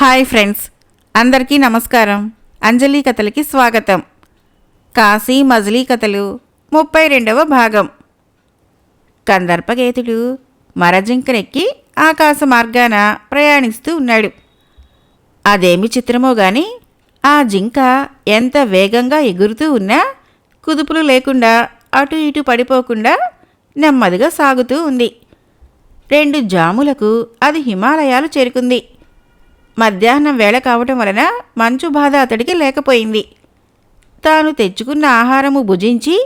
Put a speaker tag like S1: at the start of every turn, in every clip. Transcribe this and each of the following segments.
S1: Hi friends అందరికీ నమస్కారం. అంజలి కథలకి స్వాగతం. కాశీ మజిలీ కథలు ముప్పై రెండవ భాగం. కందర్పగేతుడు మరజింకనెక్కి ఆకాశ మార్గాన ప్రయాణిస్తూ ఉన్నాడు. అదేమి చిత్రమో గాని ఆ జింక ఎంత వేగంగా ఎగురుతూ ఉన్నా కుదుపులు లేకుండా అటు ఇటు పడిపోకుండా నెమ్మదిగా సాగుతూ ఉంది. రెండు జాములకు అది హిమాలయాలు చేరుకుంది. మధ్యాహ్నం వేళ కావటం వలన మంచు బాధ అతడికి లేకపోయింది. తాను తెచ్చుకున్న ఆహారము భుజించి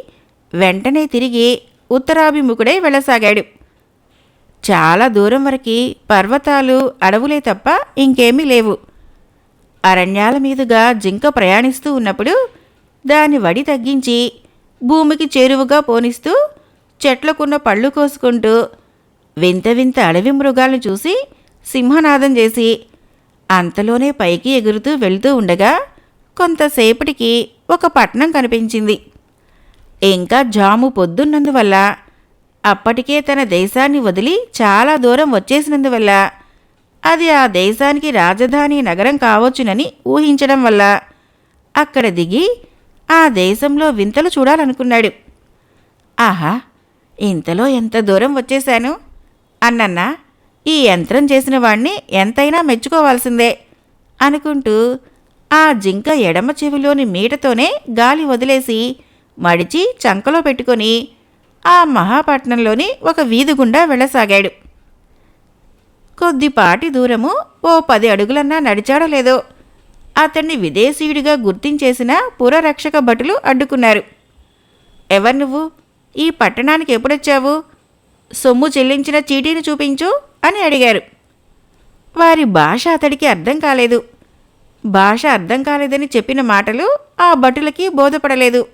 S1: వెంటనే తిరిగి ఉత్తరాభిముఖుడై వెళ్ళసాగాడు. చాలా దూరం వరకు పర్వతాలు అడవులే తప్ప ఇంకేమీ లేవు. అరణ్యాల మీదుగా జింక ప్రయాణిస్తూ ఉన్నప్పుడు దాని వడి తగ్గించి భూమికి చేరువుగా పోనిస్తూ చెట్లకున్న పళ్ళు కోసుకుంటూ వింత వింత అడవి మృగాలను చూసి సింహనాదం చేసి అంతలోనే పైకి ఎగురుతూ వెళ్తూ ఉండగా కొంతసేపటికి ఒక పట్నం కనిపించింది. ఇంకా జాము పొద్దున్నందువల్ల అప్పటికే తన దేశాన్ని వదిలి చాలా దూరం వచ్చేసినందువల్ల అది ఆ దేశానికి రాజధాని నగరం కావచ్చునని ఊహించడం వల్ల అక్కడ దిగి ఆ దేశంలో వింతలు చూడాలనుకున్నాడు. ఆహా! ఇంతలో ఎంత దూరం వచ్చేశాను? అన్నన్నా ఈ యంత్రం చేసిన వాణ్ణి ఎంతైనా మెచ్చుకోవాల్సిందే అనుకుంటూ ఆ జింక ఎడమ చెవిలోని మీటతోనే గాలి వదిలేసి మడిచి చంకలో పెట్టుకొని ఆ మహాపట్నంలోని ఒక వీధి గుండా వెళ్ళసాగాడు. కొద్దిపాటి దూరము ఓ పది అడుగులన్నా నడిచాడో లేదో అతన్ని విదేశీయుడిగా గుర్తించేసిన పురరక్షక భటులు అడ్డుకున్నారు. ఎవరు నువ్వు? ఈ పట్టణానికి ఎప్పుడొచ్చావు? సొమ్ము చెల్లించిన చీటీని చూపించు. అని అడిగారు. వారి భాష అతడికి అర్థం కాలేదు. భాష అర్థం కాలేదని చెప్పిన మాటలు ఆ భటులకి బోధపడలేదు.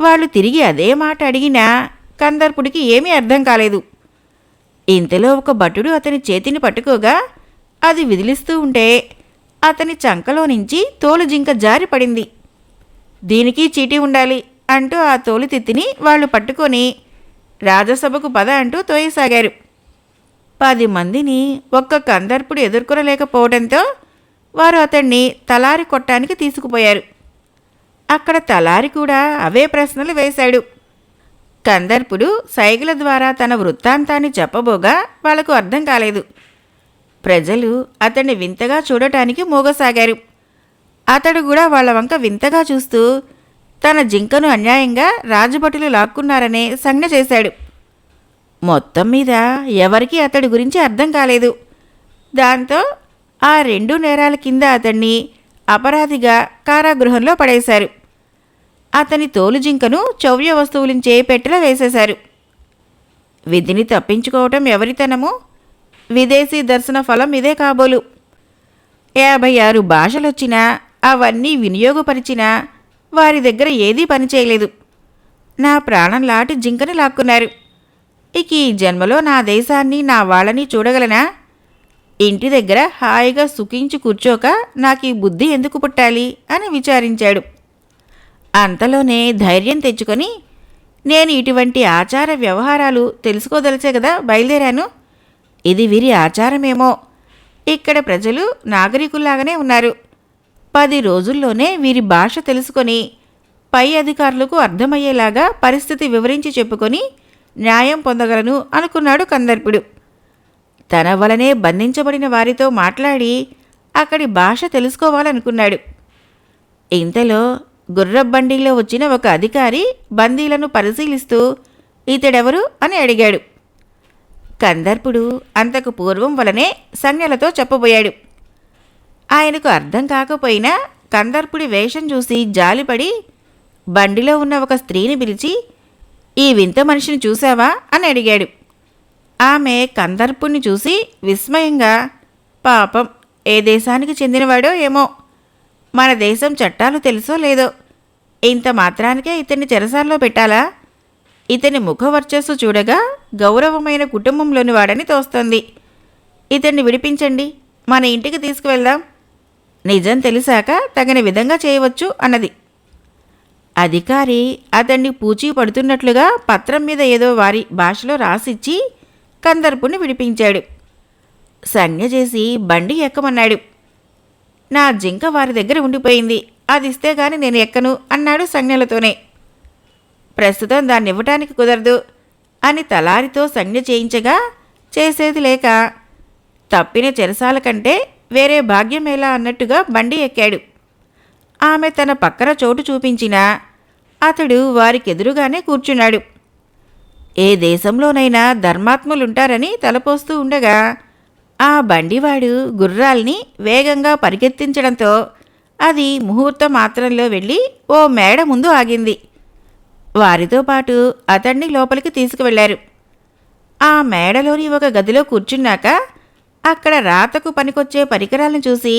S1: వాళ్ళు తిరిగి అదే మాట అడిగినా కందర్పుడికి ఏమీ అర్థం కాలేదు. ఇంతలో ఒక భటుడు అతని చేతిని పట్టుకోగా అది విదిలిస్తూ ఉంటే అతని చంకలో నుంచి తోలు జింక జారి పడింది. దీనికి చీటీ ఉండాలి అంటూ ఆ తోలు తిత్తిని వాళ్ళు పట్టుకొని రాజసభకు పద అంటూ తోయసాగారు. పది మందిని ఒక్క కందర్పుడు ఎదుర్కొనలేకపోవడంతో వారు అతన్ని తలారి కొట్టానికి తీసుకుపోయారు. అక్కడ తలారి కూడా అవే ప్రశ్నలు వేశాడు. కందర్పుడు సైగల ద్వారా తన వృత్తాంతాన్ని చెప్పబోగా వాళ్ళకు అర్థం కాలేదు. ప్రజలు అతన్ని వింతగా చూడటానికి మోగసాగారు. అతడు కూడా వాళ్ళ వంక వింతగా చూస్తూ తన జింకను అన్యాయంగా రాజభటులు లాక్కున్నారనే సంజ్ఞ చేశాడు. మొత్తం మీద ఎవరికీ అతడి గురించి అర్థం కాలేదు. దాంతో ఆ రెండు నేరాల కింద అతన్ని అపరాధిగా కారాగృహంలో పడేశారు. అతని తోలు జింకను చౌర్య వస్తువులించే పెట్టెలో వేసేశారు. విధిని తప్పించుకోవటం ఎవరితనము? విదేశీ దర్శన ఫలం ఇదే కాబోలు. యాభై ఆరు భాషలొచ్చినా అవన్నీ వినియోగపరిచినా వారి దగ్గర ఏదీ పనిచేయలేదు. నా ప్రాణం లాటి జింకని లాక్కున్నారు. ఇక ఈ జన్మలో నా దేశాన్ని నా వాళ్ళని చూడగలనా? ఇంటి దగ్గర హాయిగా సుఖించి కూర్చోక నాకు ఈ బుద్ధి ఎందుకు పుట్టాలి? అని విచారించాడు. అంతలోనే ధైర్యం తెచ్చుకొని నేను ఇటువంటి ఆచార వ్యవహారాలు తెలుసుకోదలిచే కదా బయలుదేరాను? ఇది వీరి ఆచారమేమో. ఇక్కడ ప్రజలు నాగరికుల్లాగానే ఉన్నారు. పది రోజుల్లోనే వీరి భాష తెలుసుకొని పై అధికారులకు అర్థమయ్యేలాగా పరిస్థితి వివరించి చెప్పుకొని న్యాయం పొందగలను అనుకున్నాడు కందర్పుడు. తన వలనే బంధించబడిన వారితో మాట్లాడి అక్కడి భాష తెలుసుకోవాలనుకున్నాడు. ఇంతలో గుర్రబండిలో వచ్చిన ఒక అధికారి బందీలను పరిశీలిస్తూ ఇతడెవరు? అని అడిగాడు. కందర్పుడు అంతకు పూర్వం వలనే సంజ్ఞలతో చెప్పబోయాడు. ఆయనకు అర్థం కాకపోయినా కందర్పుడి వేషం చూసి జాలిపడి బండిలో ఉన్న ఒక స్త్రీని పిలిచి ఈ వింత మనిషిని చూశావా? అని అడిగాడు. ఆమె కందర్పుణ్ణి చూసి విస్మయంగా పాపం ఏ దేశానికి చెందినవాడో ఏమో. మన దేశం చట్టాలు తెలుసో లేదో. ఇంత మాత్రానికే ఇతన్ని చెరసాల్లో పెట్టాలా? ఇతని ముఖ వర్చస్సు చూడగా గౌరవమైన కుటుంబంలోని వాడని తోస్తోంది. ఇతన్ని విడిపించండి. మన ఇంటికి తీసుకువెళ్దాం. నిజం తెలిసాక తగిన విధంగా చేయవచ్చు అన్నది. అధికారి అతన్ని పూచి పడుతున్నట్లుగా పత్రం మీద ఏదో వారి భాషలో రాసిచ్చి కందర్పుని విడిపించాడు. సంజ్ఞ చేసి బండి ఎక్కమన్నాడు. నా జింక వారి దగ్గర ఉండిపోయింది. అది ఇస్తే గాని నేను ఎక్కను అన్నాడు సంజ్ఞలతోనే. ప్రస్తుతం దాన్ని ఇవ్వటానికి కుదరదు అని తలారితో సంజ్ఞ చేయించగా చేసేది లేక తప్పిన చెరసాల కంటే వేరే భాగ్యమేలా అన్నట్టుగా బండి ఎక్కాడు. ఆమె తన పక్కన చోటు చూపించినా అతడు వారికెదురుగానే కూర్చున్నాడు. ఏ దేశంలోనైనా ధర్మాత్ములుంటారని తలపోస్తూ ఉండగా ఆ బండివాడు గుర్రాల్ని వేగంగా పరిగెత్తించడంతో అది ముహూర్త మాత్రంలో వెళ్ళి ఓ మేడ ముందు ఆగింది. వారితో పాటు అతన్ని లోపలికి తీసుకువెళ్ళారు ఆ మేడలోని ఒక గదిలో కూర్చున్నాక అక్కడ రాతకు పనికొచ్చే పరికరాలను చూసి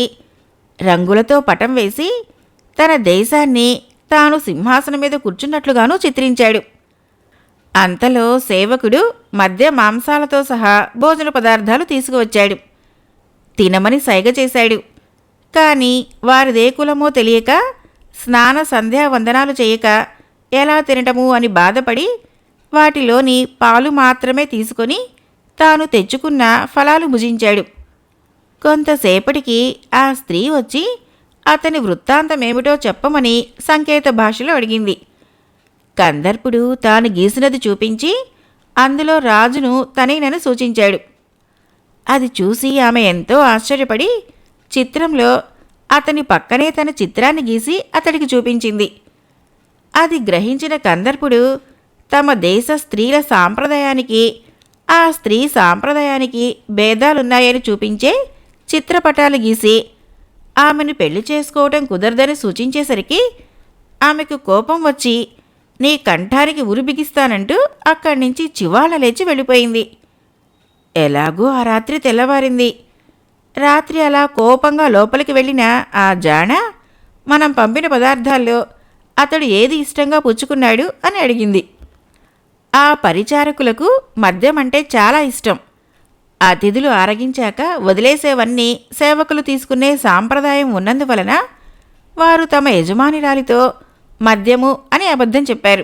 S1: రంగులతో పటం వేసి తన దేశాన్ని తాను సింహాసనం మీద కూర్చున్నట్లుగానూ చిత్రించాడు. అంతలో సేవకుడు మధ్య మాంసాలతో సహా భోజన పదార్థాలు తీసుకువచ్చాడు. తినమని సైగ చేశాడు. కానీ వారిదే కులమో తెలియక స్నాన సంధ్యా వందనాలు చేయక ఎలా తినటము అని బాధపడి వాటిలోని పాలు మాత్రమే తీసుకొని తాను తెచ్చుకున్న ఫలాలు భుజించాడు. కొంతసేపటికి ఆ స్త్రీ వచ్చి అతని వృత్తాంతమేమిటో చెప్పమని సంకేత భాషలో అడిగింది. కందర్పుడు తాను గీసినది చూపించి అందులో రాజును తనేనని సూచించాడు. అది చూసి ఆమె ఎంతో ఆశ్చర్యపడి చిత్రంలో అతని పక్కనే తన చిత్రాన్ని గీసి అతడికి చూపించింది. అది గ్రహించిన కందర్పుడు తమ దేశ స్త్రీల సాంప్రదాయానికి ఆ స్త్రీ సాంప్రదాయానికి భేదాలున్నాయని చూపించే చిత్రపటాలు గీసి ఆమెను పెళ్ళి చేసుకోవటం కుదరదని సూచించేసరికి ఆమెకు కోపం వచ్చి నీ కంఠానికి ఉరి బిగిస్తానంటూ అక్కడి నుంచి చివాళ లేచి వెళ్ళిపోయింది. ఎలాగూ ఆ రాత్రి తెల్లవారింది. రాత్రి అలా కోపంగా లోపలికి వెళ్ళిన ఆ జాణ మనం పంపిన పదార్థాల్లో అతడు ఏది ఇష్టంగా పుచ్చుకున్నాడు అని అడిగింది. ఆ పరిచారకులకు మద్యం అంటే చాలా ఇష్టం. అతిథులు ఆరగించాక వదిలేసేవన్నీ సేవకులు తీసుకునే సాంప్రదాయం ఉన్నందువలన వారు తమ యజమానిరాలితో మద్యము అని అబద్ధం చెప్పారు.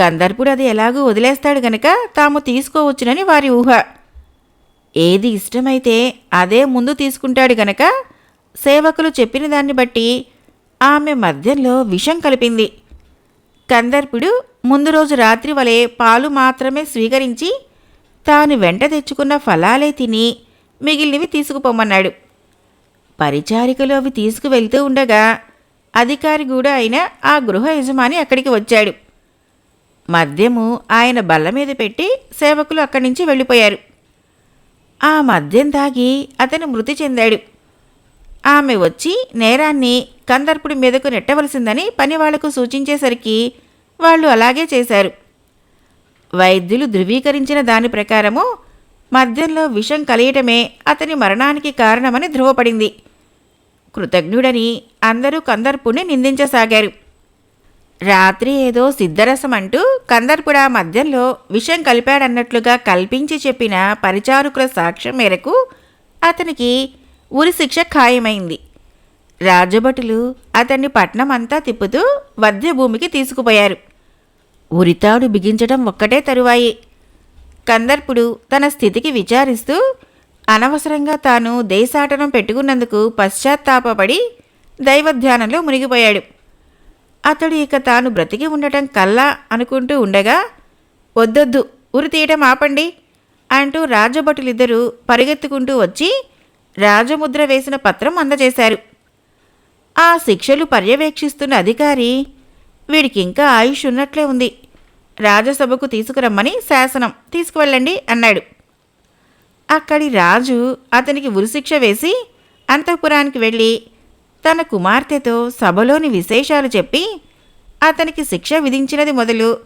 S1: కందర్పుడు అది ఎలాగూ వదిలేస్తాడు గనక తాము తీసుకోవచ్చునని వారి ఊహ. ఏది ఇష్టమైతే అదే ముందు తీసుకుంటాడు గనక సేవకులు చెప్పిన దాన్ని బట్టి ఆమె మద్యంలో విషం కలిపింది. కందర్పుడు ముందు రోజు రాత్రి వలె పాలు మాత్రమే స్వీకరించి తాను వెంట తెచ్చుకున్న ఫలాలే తిని మిగిలినవి తీసుకుపోమన్నాడు. పరిచారికలు అవి తీసుకువెళ్తూ ఉండగా అధికారి కూడా అయిన ఆ గృహ యజమాని అక్కడికి వచ్చాడు. మద్యము ఆయన బల్ల మీద పెట్టి సేవకులు అక్కడి నుంచి వెళ్ళిపోయారు. ఆ మద్యం తాగి అతను మృతి చెందాడు. ఆమె వచ్చి నేరాన్ని కందర్పుడి మీదకు నెట్టవలసిందని పనివాళ్ళకు సూచించేసరికి వాళ్ళు అలాగే చేశారు. వైద్యులు ధృవీకరించిన దాని ప్రకారము మద్యంలో విషం కలియటమే అతని మరణానికి కారణమని ధృవపడింది. కృతజ్ఞుడని అందరూ కందర్పుని నిందించసాగారు. రాత్రి ఏదో సిద్ధరసం అంటూ కందర్పుడా మధ్యంలో విషం కలిపాడన్నట్లుగా కల్పించి చెప్పిన పరిచారకుల సాక్ష్యం మేరకు అతనికి ఉరిశిక్ష ఖాయమైంది. రాజభటులు అతన్ని పట్నం అంతా తిప్పుతూ వద్య భూమికి తీసుకుపోయారు. ఉరితాడు బిగించడం ఒక్కటే తరువాయి. కందర్పుడు తన స్థితికి విచారిస్తూ అనవసరంగా తాను దేశాటనం పెట్టుకున్నందుకు పశ్చాత్తాపపడి దైవధ్యానంలో మునిగిపోయాడు. అతడు ఇక తాను బ్రతికి ఉండటం కల్లా అనుకుంటూ ఉండగా వద్దొద్దు ఉరి తీయటం ఆపండి అంటూ రాజభటులిద్దరూ పరిగెత్తుకుంటూ వచ్చి రాజముద్ర వేసిన పత్రం అందజేశారు. ఆ శిక్షలు పర్యవేక్షిస్తున్న అధికారి వీడికి ఇంకా ఆయుష్ ఉన్నట్లే ఉంది. రాజసభకు తీసుకురమ్మని శాసనం తీసుకువెళ్ళండి అన్నాడు. అక్కడి రాజు అతనికి ఉరిశిక్ష వేసి అంతఃపురానికి వెళ్ళి తన కుమార్తెతో సభలోని విశేషాలు చెప్పి అతనికి శిక్ష విధించినది మొదలు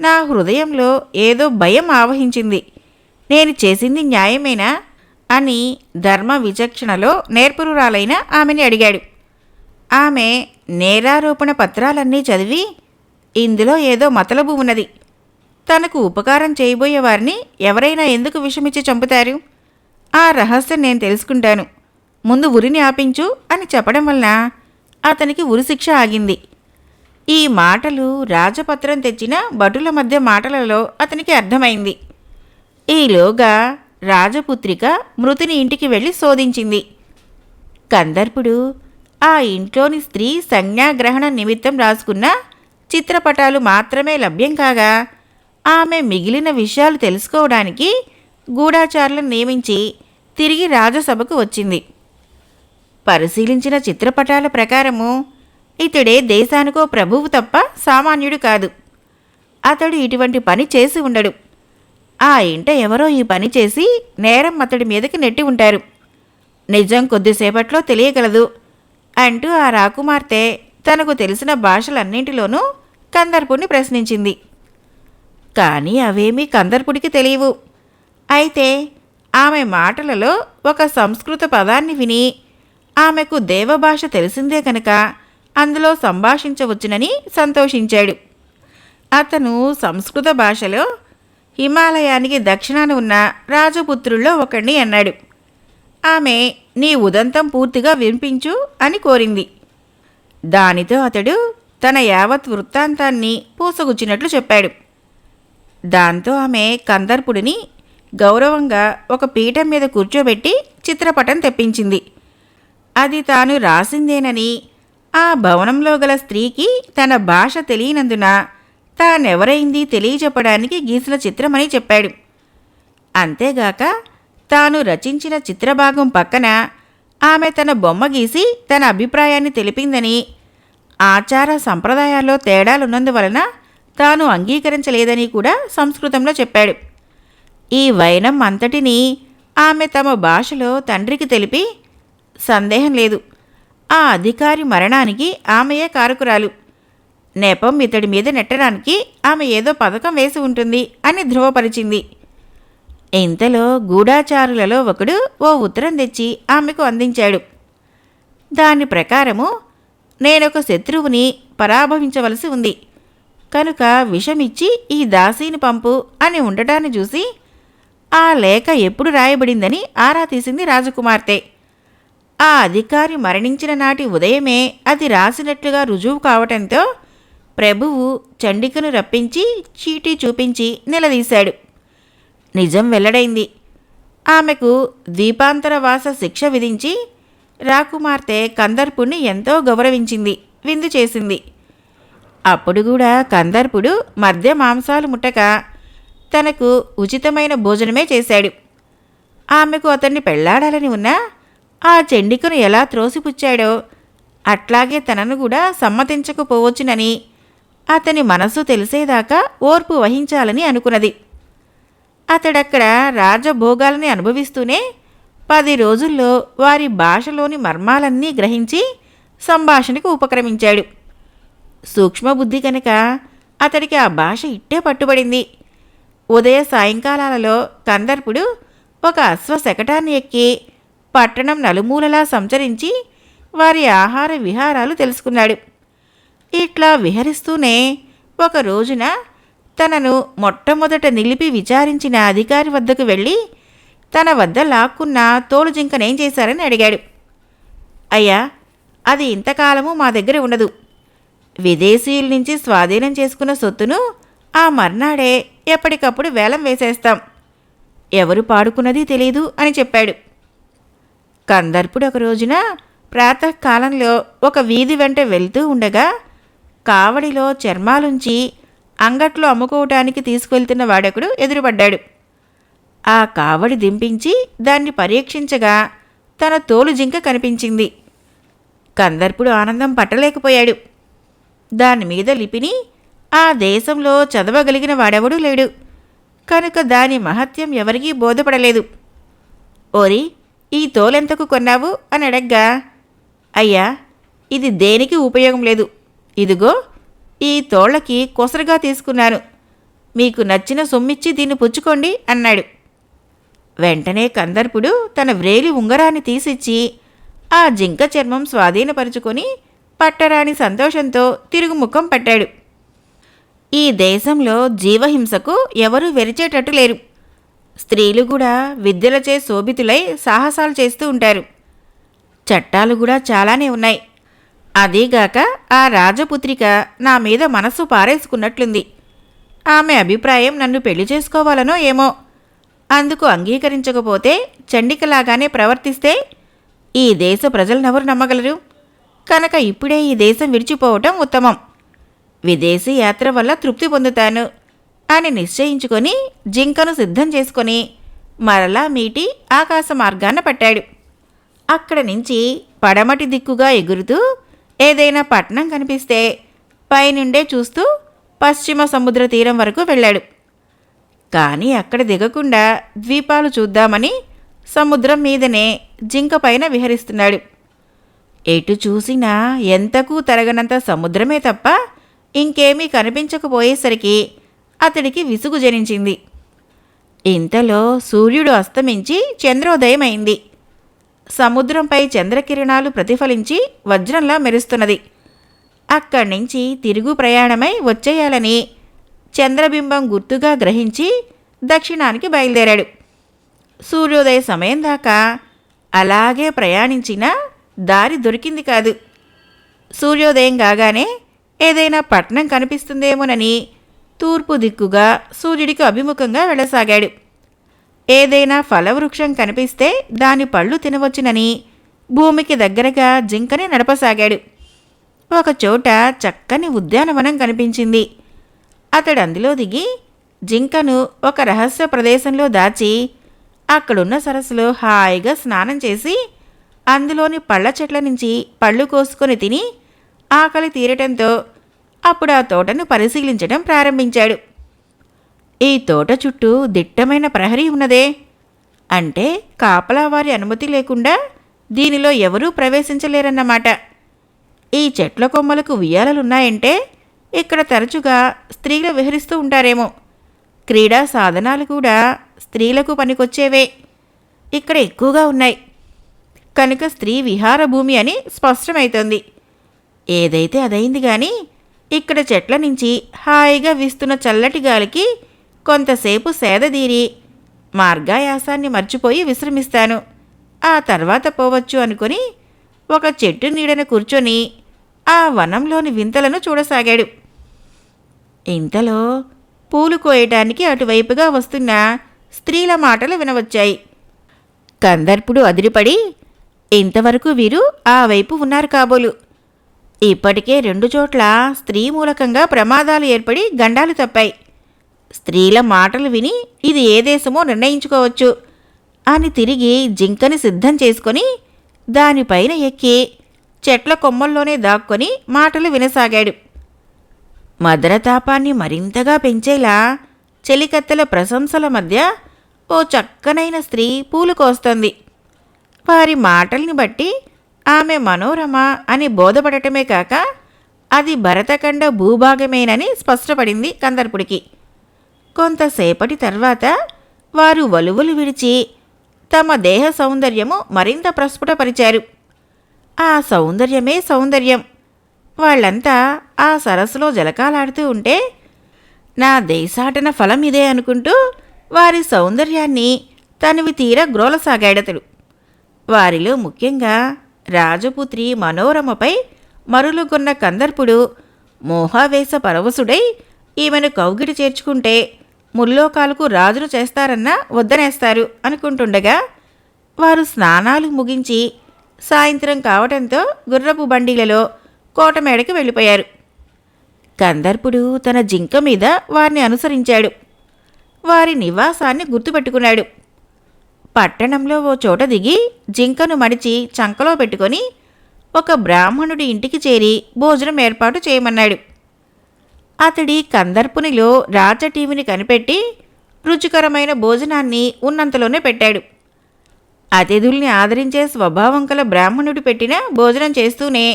S1: నా హృదయంలో ఏదో భయం ఆవహించింది. నేను చేసింది న్యాయమేనా అని ధర్మ విచక్షణలో నేర్పురురాలైన ఆమెని అడిగాడు. ఆమె నేరారోపణ పత్రాలన్నీ చదివి ఇందులో ఏదో మతలబు ఉన్నది. తనకు ఉపకారం చేయబోయే వారిని ఎవరైనా ఎందుకు విషమిచ్చి చంపుతారు? ఆ రహస్యం నేను తెలుసుకుంటాను. ముందు ఉరిని ఆపించు అని చెప్పడం వలన అతనికి ఉరిశిక్ష ఆగింది. ఈ మాటలు రాజపత్రం తెచ్చిన భటుల మధ్య మాటలలో అతనికి అర్థమైంది. ఈలోగా రాజపుత్రిక మృతిని ఇంటికి వెళ్ళి శోధించింది. కందర్పుడు ఆ ఇంట్లోని స్త్రీ సంజ్ఞాగ్రహణ నిమిత్తం రాసుకున్న చిత్రపటాలు మాత్రమే లభ్యం కాగా ఆమె మిగిలిన విషయాలు తెలుసుకోవడానికి గూఢాచారులను నియమించి తిరిగి రాజసభకు వచ్చింది. పరిశీలించిన చిత్రపటాల ప్రకారము ఇతడే దేశానికో ప్రభువు తప్ప సామాన్యుడు కాదు. అతడు ఇటువంటి పని చేసి ఉండడు. ఆ ఇంట ఎవరో ఈ పని చేసి నేరం అతడి మీదకి నెట్టి ఉంటారు. నిజం కొద్దిసేపట్లో తెలియగలదు. అంటూ ఆ రాకుమార్తె తనకు తెలిసిన భాషలన్నింటిలోనూ కందర్పుడిని ప్రశ్నించింది. కానీ అవేమీ కందర్పుడికి తెలియవు. అయితే ఆమె మాటలలో ఒక సంస్కృత పదాన్ని విని ఆమెకు దేవభాష తెలిసిందే కనుక అందులో సంభాషించవచ్చునని సంతోషించాడు. అతను సంస్కృత భాషలో హిమాలయానికి దక్షిణాన ఉన్న రాజపుత్రుల్లో ఒకడిని అన్నాడు. ఆమె నీ ఉదంతం పూర్తిగా వినిపించు అని కోరింది. దానితో అతడు తన యావత్ వృత్తాంతాన్ని పూసగుచ్చినట్లు చెప్పాడు. దాంతో ఆమె కందర్పుడిని గౌరవంగా ఒక పీఠం మీద కూర్చోబెట్టి చిత్రపటం తెప్పించింది. అది తాను రాసిందేనని ఆ భవనంలో గల స్త్రీకి తన భాష తెలియనందున తానెవరైంది తెలియజెప్పడానికి గీసిన చిత్రమని చెప్పాడు. అంతేగాక తాను రచించిన చిత్రభాగం పక్కన ఆమె తన బొమ్మ గీసి తన అభిప్రాయాన్ని తెలిపిందని ఆచార సంప్రదాయాల్లో తేడాలున్నందువలన తాను అంగీకరించలేదని కూడా సంస్కృతంలో చెప్పాడు. ఈ వైనం అంతటినీ ఆమె తమ భాషలో తండ్రికి తెలిపి సందేహం లేదు. ఆ అధికారి మరణానికి ఆమెయే కారకురాలు. నెపం ఇతడి మీద నెట్టడానికి ఆమె ఏదో పథకం వేసి ఉంటుంది అని ధృవపరిచింది ఇంతలో గూఢాచారులలో ఒకడు ఓ ఉత్తరం తెచ్చి ఆమెకు అందించాడు. దాని ప్రకారము నేనొక శత్రువుని పరాభవించవలసి ఉంది. కనుక విషమిచ్చి ఈ దాసీని పంపు అని ఉండటాన్ని చూసి ఆ లేఖ ఎప్పుడు రాయబడిందని ఆరా తీసింది రాజకుమార్తె. ఆ అధికారి మరణించిన నాటి ఉదయమే అది రాసినట్లుగా రుజువు కావటంతో ప్రభువు చండికను రప్పించి చీటీ చూపించి నిలదీశాడు. నిజం వెల్లడైంది. ఆమెకు ద్వీపాంతరవాస శిక్ష విధించి రాకుమార్తె కందర్పుణ్ణి ఎంతో గౌరవించింది విందు చేసింది. అప్పుడు కూడా కందర్పుడు మధ్య మాంసాలు ముట్టక తనకు ఉచితమైన భోజనమే చేశాడు. ఆమెకు అతన్ని పెళ్ళాడాలని ఉన్నా ఆ చెండికను ఎలా త్రోసిపుచ్చాడో అట్లాగే తనను కూడా సమ్మతించకపోవచ్చునని అతని మనసు తెలిసేదాకా ఓర్పు వహించాలని అనుకున్నది. అతడక్కడ రాజభోగాలని అనుభవిస్తూనే పది రోజుల్లో వారి భాషలోని మర్మాలన్నీ గ్రహించి సంభాషణకు ఉపక్రమించాడు. సూక్ష్మబుద్ధి కనుక అతడికి ఆ భాష ఇట్టే పట్టుబడింది. ఉదయ సాయంకాలాలలో కందర్పుడు ఒక అశ్వశకటాన్ని ఎక్కి పట్టణం నలుమూలలా సంచరించి వారి ఆహార విహారాలు తెలుసుకున్నాడు. ఇట్లా విహరిస్తూనే ఒక రోజున తనను మొట్టమొదట నిలిపి విచారించిన అధికారి వద్దకు వెళ్ళి తన వద్ద లాక్కున్న తోలు జింకనేం చేశారని అడిగాడు. అయ్యా అది ఇంతకాలము మా దగ్గర ఉండదు. విదేశీయుల నుంచి స్వాధీనం చేసుకున్న సొత్తును ఆ మర్నాడే ఎప్పటికప్పుడు వేలం వేసేస్తాం. ఎవరు పాడుకున్నది తెలీదు అని చెప్పాడు. కందర్పుడు ఒక రోజున ప్రాతకాలంలో ఒక వీధి వెంట వెళ్తూ ఉండగా కావడిలో చర్మాలుంచి అంగట్లో అమ్ముకోవటానికి తీసుకువెళ్తున్న వాడొకడు ఎదురుపడ్డాడు. ఆ కావడి దింపించి దాన్ని పరీక్షించగా తన తోలు జింక కనిపించింది. కందర్పుడు ఆనందం పట్టలేకపోయాడు. దాని మీద లిపిని ఆ దేశంలో చదవగలిగిన వాడెవడూ లేడు. కనుక దాని మహత్యం ఎవరికీ బోధపడలేదు. ఓరి ఈ తోలెంతకు కొన్నావు? అని అడగ్గా అయ్యా ఇది దేనికి ఉపయోగం లేదు? ఇదిగో ఈ తోళ్ళకి కొసరుగా తీసుకున్నాను. మీకు నచ్చిన సొమ్మిచ్చి దీన్ని పుచ్చుకోండి అన్నాడు. వెంటనే కందర్పుడు తన వ్రేలి ఉంగరాన్ని తీసిచ్చి ఆ జింక చర్మం స్వాధీనపరుచుకొని పట్టరాని సంతోషంతో తిరుగు ముఖం పట్టాడు. ఈ దేశంలో జీవహింసకు ఎవరూ వెరిచేటట్టు లేరు. స్త్రీలు కూడా విద్యలచే శోభితులై సాహసాలు చేస్తూ ఉంటారు. చట్టాలు కూడా చాలానే ఉన్నాయి. అదీగాక ఆ రాజపుత్రిక నా మీద మనస్సు పారేసుకున్నట్లుంది. ఆమె అభిప్రాయం నన్ను పెళ్ళి చేసుకోవాలనో ఏమో. అందుకు అంగీకరించకపోతే చండికలాగానే ప్రవర్తిస్తే ఈ దేశ ప్రజలనెవరు నమ్మగలరు? కనుక ఇప్పుడే ఈ దేశం విడిచిపోవటం ఉత్తమం. విదేశీ యాత్ర వల్ల తృప్తి పొందుతాను అని నిశ్చయించుకొని జింకను సిద్ధం చేసుకొని మరలా మీటి ఆకాశ మార్గాన పట్టాడు. అక్కడ నుంచి పడమటి దిక్కుగా ఎగురుతూ ఏదైనా పట్టణం కనిపిస్తే పైనుండే చూస్తూ పశ్చిమ సముద్ర తీరం వరకు వెళ్ళాడు. కానీ అక్కడ దిగకుండా ద్వీపాలు చూద్దామని సముద్రం మీదనే జింక పైన విహరిస్తున్నాడు. ఎటు చూసినా ఎంతకు తరగనంత సముద్రమే తప్ప ఇంకేమీ కనిపించకపోయేసరికి అతడికి విసుగు జనించింది. ఇంతలో సూర్యుడు అస్తమించి చంద్రోదయం అయింది సముద్రంపై చంద్రకిరణాలు ప్రతిఫలించి వజ్రంలా మెరుస్తున్నది. అక్కడి నుంచి తిరుగు ప్రయాణమై వచ్చేయాలని చంద్రబింబం గుర్తుగా గ్రహించి దక్షిణానికి బయలుదేరాడు. సూర్యోదయ సమయం దాకా అలాగే ప్రయాణించినా దారి దొరికింది కాదు. సూర్యోదయం కాగానే ఏదైనా పట్నం కనిపిస్తుందేమోనని తూర్పు దిక్కుగా సూర్యుడికి అభిముఖంగా వెళ్ళసాగాడు. ఏదైనా ఫలవృక్షం కనిపిస్తే దాని పళ్ళు తినవచ్చునని భూమికి దగ్గరగా జింకని నడపసాగాడు. ఒకచోట చక్కని ఉద్యానవనం కనిపించింది. అతడు అందులో దిగి జింకను ఒక రహస్య ప్రదేశంలో దాచి అక్కడున్న సరస్సులో హాయిగా స్నానం చేసి అందులోని పళ్ళ చెట్ల నుంచి పళ్ళు కోసుకొని తిని ఆకలి తీరటంతో అప్పుడు ఆ తోటను పరిశీలించడం ప్రారంభించాడు. ఈ తోట చుట్టూ దిట్టమైన ప్రహరీ ఉన్నదే? అంటే కాపలా వారి అనుమతి లేకుండా దీనిలో ఎవరూ ప్రవేశించలేరన్నమాట. ఈ చెట్ల కొమ్మలకు ఉయ్యాలలున్నాయంటే ఇక్కడ తరచుగా స్త్రీలు విహరిస్తూ ఉంటారేమో. క్రీడా సాధనాలు కూడా స్త్రీలకు పనికొచ్చేవే. ఇక్కడ ఎక్కువగా ఉన్నాయి. కనుక స్త్రీ విహార భూమి అని స్పష్టమవుతోంది ఏదైతే అదైంది కానీ ఇక్కడ చెట్ల నుంచి హాయిగా వీస్తున్న చల్లటి గాలికి కొంతసేపు సేదదీరి మార్గాయాసాన్ని మర్చిపోయి విశ్రమిస్తాను. ఆ తర్వాత పోవచ్చు అనుకుని ఒక చెట్టు నీడన కూర్చొని ఆ వనంలోని వింతలను చూడసాగాడు. ఇంతలో పూలు కోయటానికి అటువైపుగా వస్తున్న స్త్రీల మాటలు వినవచ్చాయి. కందర్పుడు అదిరిపడి ఇంతవరకు వీరు ఆ వైపు ఉన్నారు కాబోలు. ఇప్పటికే రెండు చోట్ల స్త్రీ మూలకంగా ప్రమాదాలు ఏర్పడి గండాలు తప్పాయి. స్త్రీల మాటలు విని ఇది ఏ దేశమో నిర్ణయించుకోవచ్చు అని తిరిగి జింకని సిద్ధం చేసుకొని దానిపైన ఎక్కి చెట్ల కొమ్మల్లోనే దాక్కొని మాటలు వినసాగాడు. మదరతాపాన్ని మరింతగా పెంచేలా చెలికత్తెల ప్రశంసల మధ్య ఓ చక్కనైన స్త్రీ పూలు కోస్తోంది. వారి మాటల్ని బట్టి ఆమె మనోరమ అని బోధపడటమే కాక అది భరతఖండ భూభాగమేనని స్పష్టపడింది కందర్పుడికి. కొంతసేపటి తర్వాత వారు వలువలు విడిచి తమ దేహ సౌందర్యము మరింత ప్రస్ఫుటపరిచారు. ఆ సౌందర్యమే సౌందర్యం. వాళ్ళంతా ఆ సరస్సులో జలకాలాడుతూ ఉంటే నా దేశాటన ఫలం ఇదే అనుకుంటూ వారి సౌందర్యాన్ని తనివి తీర గ్రోలసాగాడతడు. వారిలో ముఖ్యంగా రాజపుత్రి మనోరమపై మరులుగొన్న కందర్పుడు మోహావేశ పరవశుడై ఈమెను కౌగిటి చేర్చుకుంటే ముల్లోకాలకు రాజును చేస్తారన్నా వద్దనేస్తారు అనుకుంటుండగా వారు స్నానాలు ముగించి సాయంత్రం కావటంతో గుర్రపు బండిలలో కోటమేడకి వెళ్ళిపోయారు. కందర్పుడు తన జింక మీద వారిని అనుసరించాడు. వారి నివాసాన్ని గుర్తుపెట్టుకున్నాడు. పట్టణంలో ఓ చోట దిగి జింకను మడిచి చంకలో పెట్టుకొని ఒక బ్రాహ్మణుడి ఇంటికి చేరి భోజనం ఏర్పాటు చేయమన్నాడు. అతడి కందర్పునిలో రాజటీవిని కనిపెట్టి రుచికరమైన భోజనాన్ని ఉన్నంతలోనే పెట్టాడు. అతిథుల్ని ఆదరించే స్వభావం కల బ్రాహ్మణుడు పెట్టిన భోజనం చేస్తూనే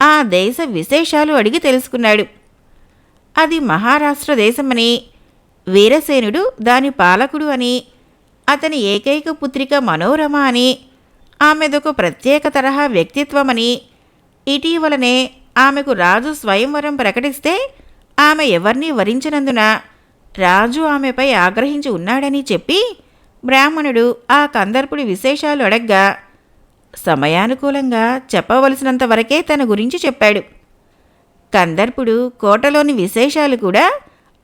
S1: ఆ దేశ విశేషాలు అడిగి తెలుసుకున్నాడు. అది మహారాష్ట్ర దేశమని వీరసేనుడు దాని పాలకుడు అని అతని ఏకైక పుత్రిక మనోరమ అని ఆమెదొక ప్రత్యేక తరహా వ్యక్తిత్వమని ఇటీవలనే ఆమెకు రాజు స్వయంవరం ప్రకటిస్తే ఆమె ఎవరిని వరించినందున రాజు ఆమెపై ఆగ్రహించి ఉన్నాడని చెప్పి బ్రాహ్మణుడు ఆ కందర్పుడి విశేషాలు అడగ్గా సమయానుకూలంగా చెప్పవలసినంత వరకే తన గురించి చెప్పాడు. కందర్పుడు కోటలోని విశేషాలు కూడా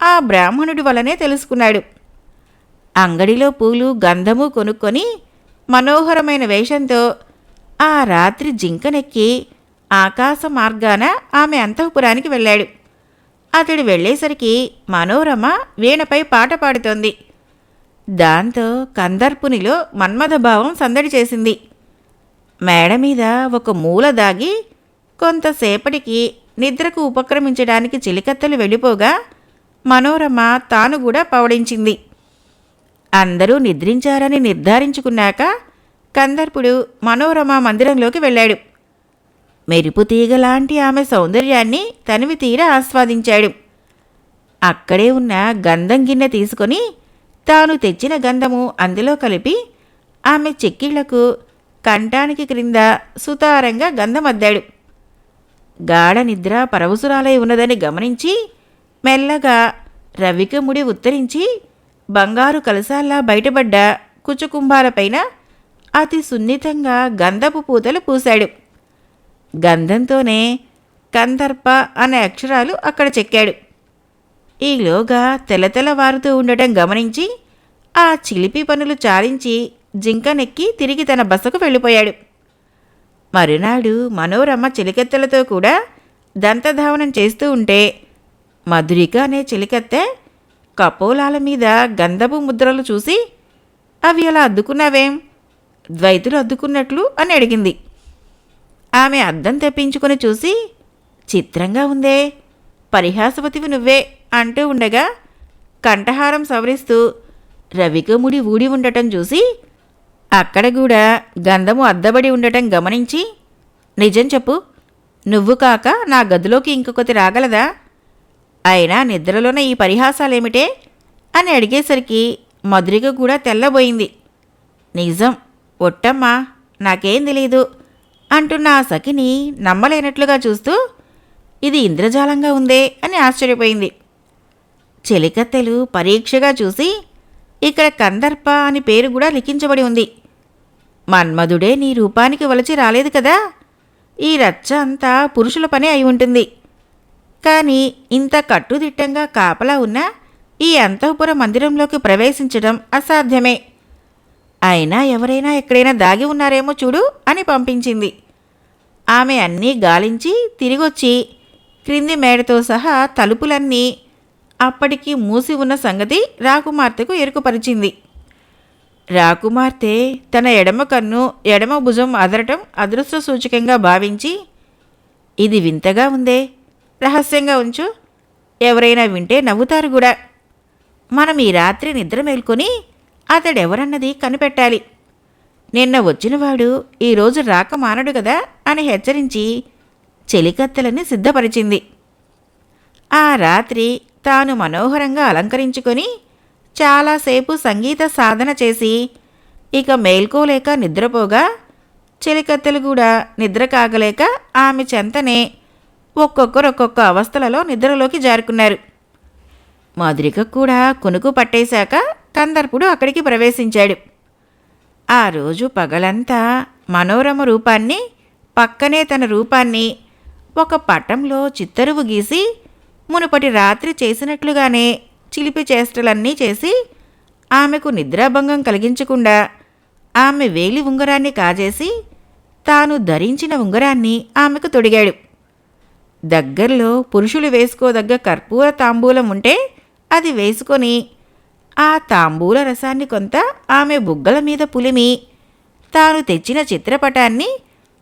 S1: ఆ బ్రాహ్మణుడి వలనే తెలుసుకున్నాడు. అంగడిలో పూలు గంధము కొనుక్కొని మనోహరమైన వేషంతో ఆ రాత్రి జింకనెక్కి ఆకాశ మార్గాన ఆమె అంతఃపురానికి వెళ్ళాడు. అతడు వెళ్ళేసరికి మనోరమ వీణపై పాట పాడుతోంది. దాంతో కందర్పునిలో మన్మథభావం సందడి చేసింది. మేడ మీద ఒక మూల దాగి కొంతసేపటికి నిద్రకు ఉపక్రమించడానికి చిలికత్తలు వెళ్ళిపోగా మనోరమ తాను కూడా పవడించింది. అందరూ నిద్రించారని నిర్ధారించుకున్నాక కందర్పుడు మనోరమ మందిరంలోకి వెళ్ళాడు. మెరుపు తీగలాంటి ఆమె సౌందర్యాన్ని తనివి తీర ఆస్వాదించాడు. అక్కడే ఉన్న గంధం గిన్నె తీసుకొని తాను తెచ్చిన గంధము అందులో కలిపి ఆమె చెక్కిళ్ళకు కంఠానికి క్రింద సుతారంగా గంధమద్దాడు. గాఢ నిద్ర పరవశురాలై ఉన్నదని గమనించి మెల్లగా రవిక ముడి ఉత్తరించి బంగారు కలసాల్లా బయటపడ్డ కుచుకుంభాలపైన అతి సున్నితంగా గంధపు పూతలు పూశాడు. గంధంతోనే కందర్ప అనే అక్షరాలు అక్కడ చెక్కాడు. ఈలోగా వారుతూ ఉండటం గమనించి ఆ చిలిపి పనులు చాలించి జింకనెక్కి తిరిగి తన బసకు వెళ్ళిపోయాడు. మరునాడు మనోరమ చిలికెత్తెలతో కూడా దంతధావనం చేస్తూ ఉంటే మధురిక అనే చిలికెత్తె కపోలాల మీద గంధపు ముద్రలు చూసి అవి అలా అద్దుకున్నావేం? ద్వైతులు అద్దుకున్నట్లు అని అడిగింది. ఆమె అద్దం తెప్పించుకుని చూసి చిత్రంగా ఉందే. పరిహాసపతివి నువ్వే అంటూ ఉండగా కంఠహారం సవరిస్తూ రవికముడి ఊడి ఉండటం చూసి అక్కడ కూడా గంధము అద్దబడి ఉండటం గమనించి నిజం చెప్పు. నువ్వు కాక నా గదిలోకి ఇంకొకటి రాగలదా? అయినా నిద్రలోనే ఈ పరిహాసాలేమిటే? అని అడిగేసరికి మధురిక కూడా తెల్లబోయింది. నిజం. ఒట్టమ్మా నాకేం తెలీదు. అంటున్న ఆ సఖిని నమ్మలేనట్లుగా చూస్తూ ఇది ఇంద్రజాలంగా ఉందే అని ఆశ్చర్యపోయింది. చెలికత్తెలు పరీక్షగా చూసి ఇక్కడ కందర్ప అని పేరు కూడా లిఖించబడి ఉంది. మన్మధుడే నీ రూపానికి వలచి రాలేదు కదా? ఈ రచ్చ అంతా పురుషుల పని అయి ఉంటుంది. కానీ ఇంత కట్టుదిట్టంగా కాపలా ఉన్న ఈ అంతఃపుర మందిరంలోకి ప్రవేశించడం అసాధ్యమే. అయినా ఎవరైనా ఎక్కడైనా దాగి ఉన్నారేమో చూడు అని పంపించింది. ఆమె అన్నీ గాలించి తిరిగొచ్చి క్రింది మేడతో సహా తలుపులన్నీ అప్పటికి మూసి ఉన్న సంగతి రాకుమార్తెకు ఎరుకుపరిచింది రాకుమార్తె తన ఎడమ కన్ను ఎడమ భుజం అదరటం అదృష్ట సూచకంగా భావించి ఇది వింతగా ఉందే రహస్యంగా ఉంచు ఎవరైనా వింటే నవ్వుతారు కూడా. మనం ఈ రాత్రి నిద్ర మేల్కొని అతడెవరన్నది కనిపెట్టాలి. నిన్న వచ్చినవాడు ఈరోజు రాక మానడు కదా అని హెచ్చరించి చెలికత్తెలని సిద్ధపరిచింది. ఆ రాత్రి తాను మనోహరంగా అలంకరించుకొని చాలాసేపు సంగీత సాధన చేసి ఇక మేల్కోలేక నిద్రపోగా చెలికత్తెలు కూడా నిద్ర కాగలేక ఆమె చెంతనే ఒక్కొక్కరు ఒక్కొక్క అవస్థలలో నిద్రలోకి జారుకున్నారు. మాధురిక కూడా కొనుకు పట్టేశాక కందర్పుడు అక్కడికి ప్రవేశించాడు. ఆ రోజు పగలంతా మనోరమ రూపాన్ని పక్కనే తన రూపాన్ని ఒక పటంలో చిత్తరువు గీసి మునుపటి రాత్రి చేసినట్లుగానే చిలిపి చేష్టలన్నీ చేసి ఆమెకు నిద్రాభంగం కలిగించకుండా ఆమె వేలి ఉంగరాన్ని కాజేసి తాను ధరించిన ఉంగరాన్ని ఆమెకు తొడిగాడు. దగ్గరలో పురుషులు వేసుకోదగ్గ కర్పూర తాంబూలం ఉంటే అది వేసుకొని ఆ తాంబూల రసాన్ని కొంత ఆమె బుగ్గల మీద పులిమి. తాను తెచ్చిన చిత్రపటాన్ని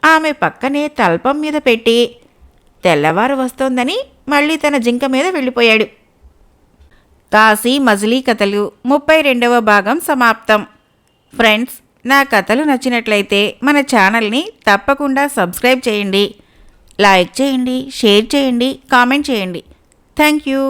S1: ఆమె పక్కనే తల్పం మీద పెట్టి తెల్లవారు వస్తోందని మళ్ళీ తన జింక మీద వెళ్ళిపోయాడు. కాశీ మజిలీ కథలు ముప్పై రెండవ భాగం సమాప్తం. ఫ్రెండ్స్ నా కథలు నచ్చినట్లయితే మన ఛానల్ని తప్పకుండా సబ్స్క్రైబ్ చేయండి. లైక్ చేయండి షేర్ చేయండి కామెంట్ చేయండి. Thank you.